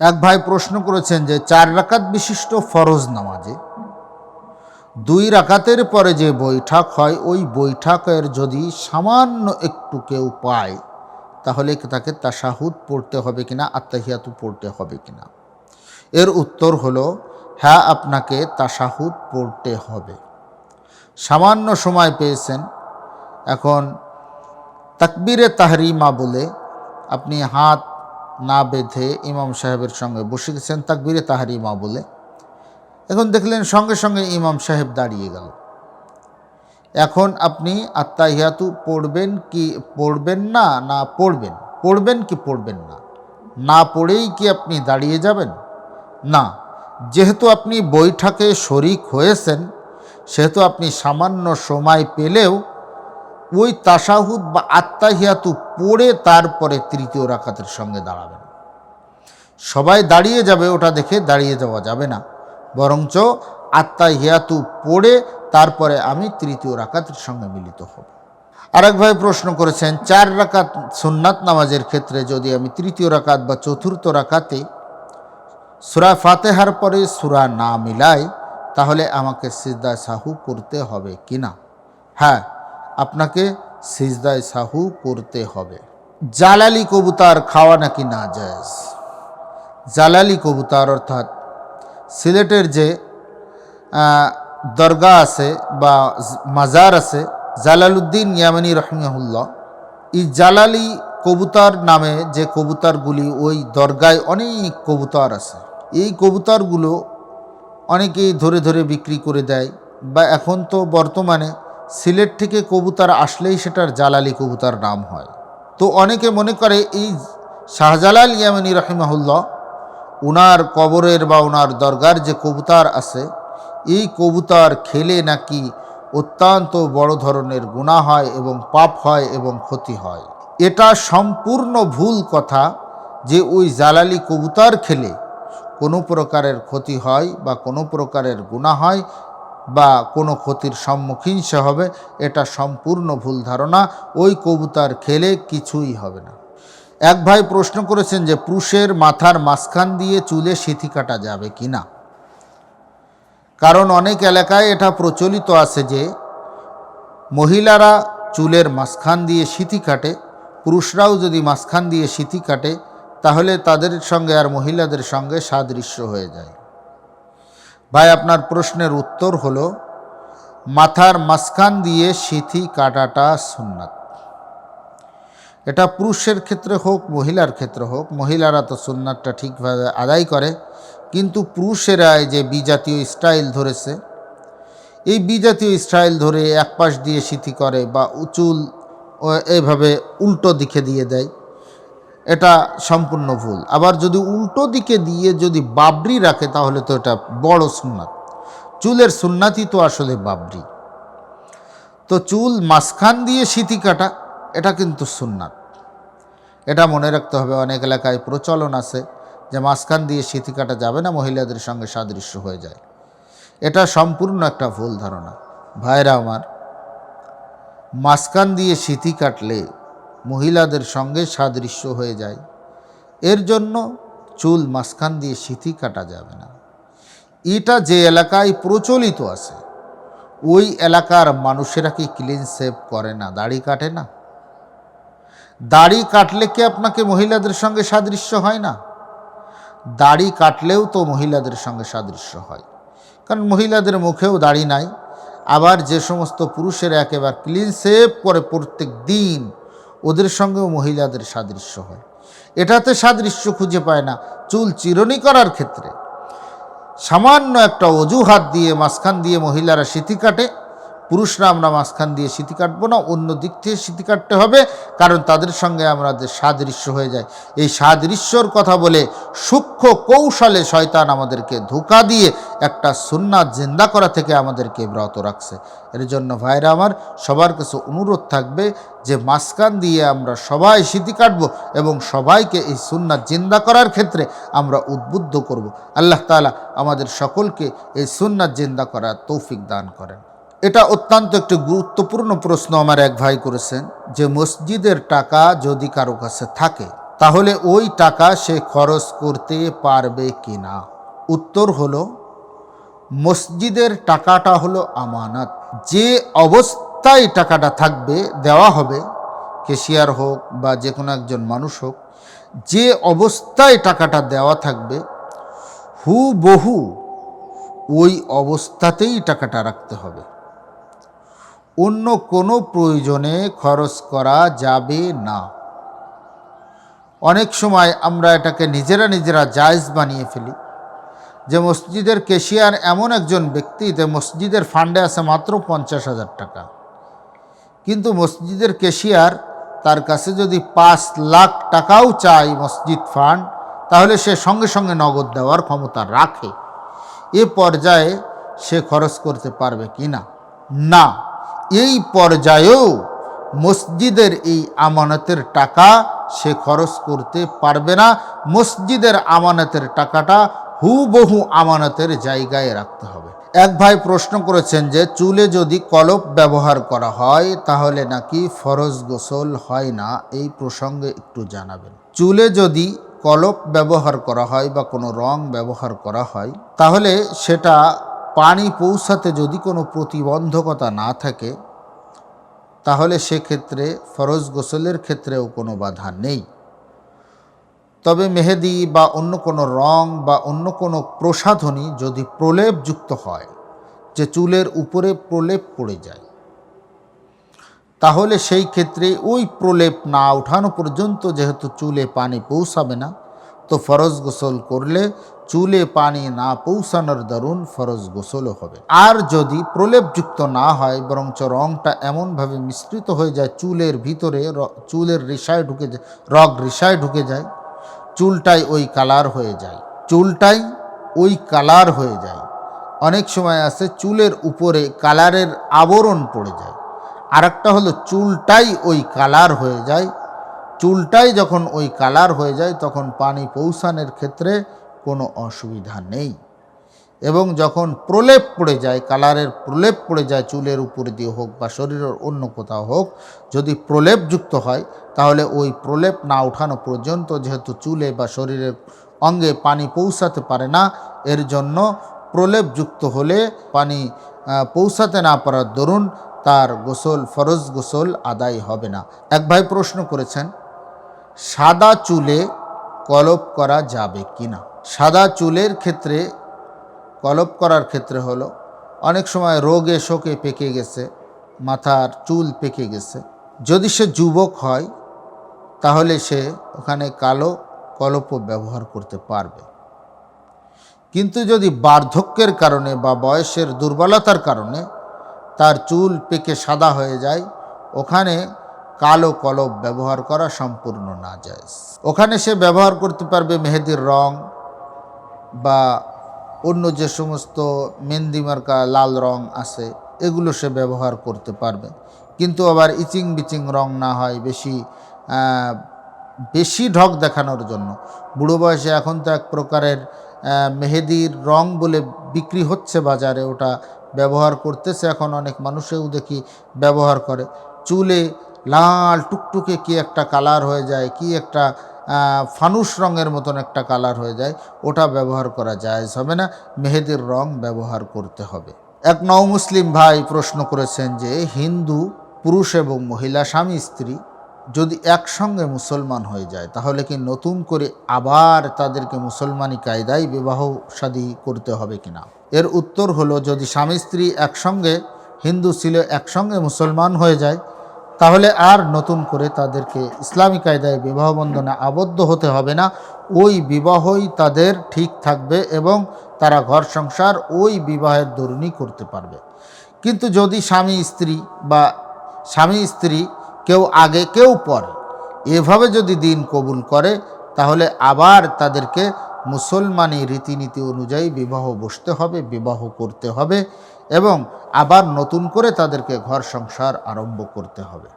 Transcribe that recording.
এক ভাই প্রশ্ন করেছেন যে চার রাকাত বিশিষ্ট ফরজ নামাজে দুই রাকাতের পরে যে বৈঠক হয়, ওই বৈঠকের যদি সামান্য একটু কেউ পায়, তাহলে তাকে তাসাহুদ পড়তে হবে কিনা আত্মাহিয়াতু পড়তে হবে কিনা? এর উত্তর হলো হ্যাঁ আপনাকে তাসাহুদ পড়তে হবে। সামান্য সময় পেয়েছেন, এখন তাকবীরে তাহরিমা বলে আপনি হাত না বেঁধে ইমাম সাহেবের সঙ্গে বসে গেছেন, তাকবীরে তাহারিমা বলে। এখন দেখলেন সঙ্গে সঙ্গে ইমাম সাহেব দাঁড়িয়ে গেল। এখন আপনি আত্মাহিয়াতু পড়বেন কি পড়বেন না না পড়বেন? পড়বেন কি পড়বেন না? না পড়েই কি আপনি দাঁড়িয়ে যাবেন? না। যেহেতু আপনি বৈঠকে শরিক হয়েছেন, সেহেতু আপনি সামান্য সময় পেলেও ওই তাসাহুদ বা আত্মাহিয়াতু পড়ে তারপরে তৃতীয় রাকাতের সঙ্গে দাঁড়াবেন। সবাই দাঁড়িয়ে যাবে, ওটা দেখে দাঁড়িয়ে যাওয়া যাবে না। বরঞ্চ আত্মাহিয়াতু পড়ে তারপরে আমি তৃতীয় রাকাতের সঙ্গে মিলিত হব। আরেক ভাই প্রশ্ন করেছেন, চার রাকাত সুন্নাত নামাজের ক্ষেত্রে যদি আমি তৃতীয় রাকাত বা চতুর্থ রাকাতে সুরা ফাতেহার পরে সুরা না মিলাই, তাহলে আমাকে সিজদায় সাহু করতে হবে কিনা? হ্যাঁ আপনাকে সিজদায় সাহু করতে হবে। জালালি কবুতার খাওয়া নাকি না জায়েজ জালালি কবুতার অর্থাৎ সিলেটের যে দরগা আছে বা মাজার আছে, জালালউদ্দিন ইয়ামানি রহমাহুল্লাহ, এই জালালি কবুতার নামে যে কবুতারগুলি ওই দরগায় অনেক কবুতার আছে। এই কবুতারগুলো অনেকেই ধরে ধরে বিক্রি করে দেয় বা এখন তো বর্তমানে সিলেট থেকে কবুতর আসলেই সেটার জালালি কবুতর নাম হয়। তো অনেকে মনে করে এই শাহজালাল ইয়ামানি রহিমাহুল্লাহ, উনার কবরের বা ওনার দরগার যে কবুতর আছে, এই কবুতর খেলে নাকি অত্যন্ত বড় ধরনের গুণা হয় এবং পাপ হয় এবং ক্ষতি হয়। এটা সম্পূর্ণ ভুল কথা যে ওই জালালি কবুতর খেলে কোনো প্রকারের ক্ষতি হয় বা কোনো প্রকারের গুণা হয় বা কোনো ক্ষতির সম্মুখীন সে হবে, এটা সম্পূর্ণ ভুল ধারণা, ওই কবুতার খেলে কিছুই হবে না। এক ভাই প্রশ্ন করেছেন যে, পুরুষের মাথার মাঝখান দিয়ে চুলে সিথি কাটা যাবে কি না? কারণ অনেক এলাকায় এটা প্রচলিত আছে যে, মহিলারা চুলের মাঝখান দিয়ে সিথি কাটে, পুরুষরাও যদি মাঝখান দিয়ে সিথি কাটে, তাহলে তাদের সঙ্গে আর মহিলাদের সঙ্গে সাদৃশ্য হয়ে যায়। ভাই, আপনার প্রশ্নের উত্তর হলো, মাথার মাঝখান দিয়ে সিথি কাটাটা সুন্নাত। এটা পুরুষের ক্ষেত্রে হোক, মহিলার ক্ষেত্রে হোক, মহিলারা তো সুন্নাতটা ঠিকভাবে আদায় করে, কিন্তু পুরুষেরা যে বিজাতীয় স্টাইল ধরেছে, এই বিজাতীয় স্টাইল ধরে এক পাশ দিয়ে সিথি করে বা উচুল এভাবে উল্টো দিকে দিয়ে দেয় এটা সম্পূর্ণ ভুল। আবার যদি উল্টো দিকে দিয়ে যদি বাবরি রাখে, তাহলে তো এটা বড় সুন্নাত। চুলের সুন্নাতই তো আসলে বাবরি। তো চুল মাঝখান দিয়ে সিথি কাটা, এটা কিন্তু সুন্নাত। এটা মনে রাখতে হবে, অনেক এলাকায় প্রচলন আছে যে মাঝখান দিয়ে সিথি কাটা যাবে না, মহিলাদের সঙ্গে সাদৃশ্য হয়ে যায়। এটা সম্পূর্ণ একটা ভুল ধারণা। ভাইরা আমার, মাঝখান দিয়ে সিথি কাটলে মহিলাদের সঙ্গে সাদৃশ্য হয়ে যায়। এর জন্য চুল মাঝখান দিয়ে সিথি কাটা যাবে না। এটা যে এলাকায় প্রচলিত আছে, ওই এলাকার মানুষেরা কি ক্লিন সেভ করে না? দাড়ি কাটে না? দাড়ি কাটলে কি আপনাকে মহিলাদের সঙ্গে সাদৃশ্য হয় না? দাড়ি কাটলেও তো মহিলাদের সঙ্গে সাদৃশ্য হয়। কারণ মহিলাদের মুখেও দাড়ি নাই। আবার যে সমস্ত পুরুষেরা একেবারে ক্লিন সেভ করে প্রত্যেক দিন ওদের সঙ্গেও মহিলাদের সাদৃশ্য হয়। এটাতে সাদৃশ্য খুঁজে পায় না চুল চিরনি করার ক্ষেত্রে। সামান্য একটা অজুহাত দিয়ে, মাঝখান দিয়ে মহিলারা সিঁথি কাটে পুরুষরা আমরা মাঝখান দিয়ে সিথি কাটবো না, অন্য দিক থেকে সিথি কাটতে হবে, কারণ তাদের সঙ্গে আমাদের সাদৃশ্য হয়ে যায়। এই সাদৃশ্যর কথা বলে সূক্ষ্ম কৌশলে শয়তান আমাদেরকে ধোকা দিয়ে একটা সুন্নাত জিন্দা করা থেকে আমাদেরকে ব্রত রাখছে। এর জন্য ভাইরা আমার, সবার কাছে অনুরোধ থাকবে যে মাঝখান দিয়ে আমরা সবাই সিথি কাটব এবং সবাইকে এই সুন্নাত জিন্দা করার ক্ষেত্রে আমরা উদ্বুদ্ধ করব। আল্লাহ তাআলা আমাদের সকলকে এই সুন্নাত জিন্দা করার তৌফিক দান করেন। এটা অত্যন্ত একটি গুরুত্বপূর্ণ প্রশ্ন আমার এক ভাই করেছেন যে মসজিদের টাকা যদি কারও কাছে থাকে, তাহলে ওই টাকা সে খরচ করতে পারবে কি না উত্তর হলো, মসজিদের টাকাটা হলো আমানত। যে অবস্থায় টাকাটা থাকবে, দেওয়া হবে কেশিয়ার হোক বা যে কোনো একজন মানুষ হোক, যে অবস্থায় টাকাটা দেওয়া থাকবে হু বহু ওই অবস্থাতেই টাকাটা রাখতে হবে। অন্য কোনো প্রয়োজনে খরচ করা যাবে না। অনেক সময় আমরা এটাকে নিজেরা নিজেরা জায়জ বানিয়ে ফেলি। যে মসজিদের কেশিয়ার এমন একজন ব্যক্তি, যে মসজিদের ফান্ডে আছে মাত্র পঞ্চাশ হাজার টাকা। কিন্তু মসজিদের কেশিয়ার তার কাছে যদি পাঁচ লাখ টাকাও চাই মসজিদ ফান্ড, তাহলে সে সঙ্গে সঙ্গে নগদ দেওয়ার ক্ষমতা রাখে। এ পর্যায়ে সে খরচ করতে পারবে কি না? না। এই পর্যায়েও মসজিদের এই আমানতের টাকা সে খরচ করতে পারবে না। মসজিদের আমানতের টাকাটা হুবহু আমানতের জায়গায় রাখতে হবে। এক ভাই প্রশ্ন করেছেন যে, চুলে যদি কলপ ব্যবহার করা হয়, তাহলে নাকি ফরজ গোসল হয় না? এই প্রসঙ্গে একটু জানাবেন। চুলে যদি কলপ ব্যবহার করা হয় বা কোনো রং ব্যবহার করা হয়, তাহলে সেটা পানি পৌঁছাতে যদি কোনো প্রতিবন্ধকতা না থাকে, তাহলে সেক্ষেত্রে ফরজ গোসলের ক্ষেত্রেও কোনো বাধা নেই। তবে মেহেদি বা অন্য কোনো রং বা অন্য কোনো প্রসাধনী যদি প্রলেপযুক্ত হয়, যে চুলের উপরে প্রলেপ পড়ে যায়, তাহলে সেই ক্ষেত্রে ওই প্রলেপ না ওঠানো পর্যন্ত যেহেতু চুলে পানি পৌঁছাবে না তো ফরজ গোসল করলে চুলে পানি না পৌঁছানোর দরুন ফরজ গোসলও হবে। আর যদি প্রলেপযুক্ত না হয়, বরঞ্চ রংটা এমনভাবে মিশ্রিত হয়ে যায়, চুলের ভিতরে চুলের রেশায় ঢুকে যায়, রগ রেশায় ঢুকে যায়, চুলটাই ওই কালার হয়ে যায়। চুলটাই ওই কালার হয়ে যায়। অনেক সময় আছে চুলের উপরে কালারের আবরণ পড়ে যায়। আরেকটা হলো চুলটাই ওই কালার হয়ে যায় চুলটাই যখন ওই কালার হয়ে যায়, তখন পানি পৌঁছানোর ক্ষেত্রে কোনো অসুবিধা নেই। এবং যখন প্রলেপ পড়ে যায়, কালারের প্রলেপ পড়ে যায়, চুলের উপর দিয়ে হোক বা শরীরের অন্য কোথাও হোক, যদি প্রলেপযুক্ত হয়, তাহলে ওই প্রলেপ না ওঠানো পর্যন্ত যেহেতু চুলে বা শরীরের অঙ্গে পানি পৌঁছাতে পারে না, এর জন্য প্রলেপযুক্ত হলে পানি পৌঁছাতে না পারার দরুন তার গোসল, ফরজ গোসল আদায় হবে না। এক ভাই প্রশ্ন করেছেন সাদা চুলে কলপ করা যাবে কি না সাদা চুলের ক্ষেত্রে, কলপ করার ক্ষেত্রে হলো, অনেক সময় রোগে, শোকে পেকে গেছে, মাথার চুল পেকে গেছে। যদি সে যুবক হয়, তাহলে সে ওখানে কালো কলপও ব্যবহার করতে পারবে। কিন্তু যদি বার্ধক্যের কারণে বা বয়সের দুর্বলতার কারণে তার চুল পেকে সাদা হয়ে যায়, ওখানে কালো কলব ব্যবহার করা সম্পূর্ণ না যায় ওখানে সে ব্যবহার করতে পারবে মেহেদির রং বা অন্য যে সমস্ত মেহেন্দি মার্কা লাল রং আছে, এগুলো সে ব্যবহার করতে পারবে। কিন্তু আবার ইচিং বিচিং রং না হয়, বেশি বেশি ঢক দেখানোর জন্য। বুড়ো বয়সে এখন তো এক প্রকারের মেহেদির রং বলে বিক্রি হচ্ছে বাজারে, ওটা ব্যবহার করতেছে এখন অনেক মানুষেও দেখি ব্যবহার করে। চুলে লাল টুকটুকে কি একটা কালার হয়ে যায়, কি একটা ফানুস রঙের মতন একটা কালার হয়ে যায়, ওটা ব্যবহার করা যায় হবে না, মেহেদির রং ব্যবহার করতে হবে। এক নও মুসলিম ভাই প্রশ্ন করেছেন যে, হিন্দু, পুরুষ এবং মহিলা, স্বামী, স্ত্রী যদি একসঙ্গে মুসলমান হয়ে যায়, তাহলে কি নতুন করে আবার তাদেরকে মুসলমানি কায়দায় বিবাহ শাদী করতে হবে কিনা? এর উত্তর হলো, যদি স্বামী, স্ত্রী একসঙ্গে, হিন্দু ছিল একসঙ্গে মুসলমান হয়ে যায় তাহলে আর নতুন করে তাদেরকে ইসলামী কায়দায় বিবাহ বন্ধনে আবদ্ধ হতে হবে না। ওই বিবাহই তাদের ঠিক থাকবে এবং তারা ঘর সংসার ওই বিবাহের দরুনই করতে পারবে। কিন্তু যদি স্বামী, স্ত্রী বা স্বামী, স্ত্রী কেউ আগে, কেউ পরে এভাবে যদি দিন কবুল করে, তাহলে আবার তাদেরকে মুসলমানি রীতিনীতি অনুযায়ী বিবাহ বসতে হবে, বিবাহ করতে হবে। এবং আবার নতুন করে তাদেরকে ঘর সংসার আরম্ভ করতে হবে।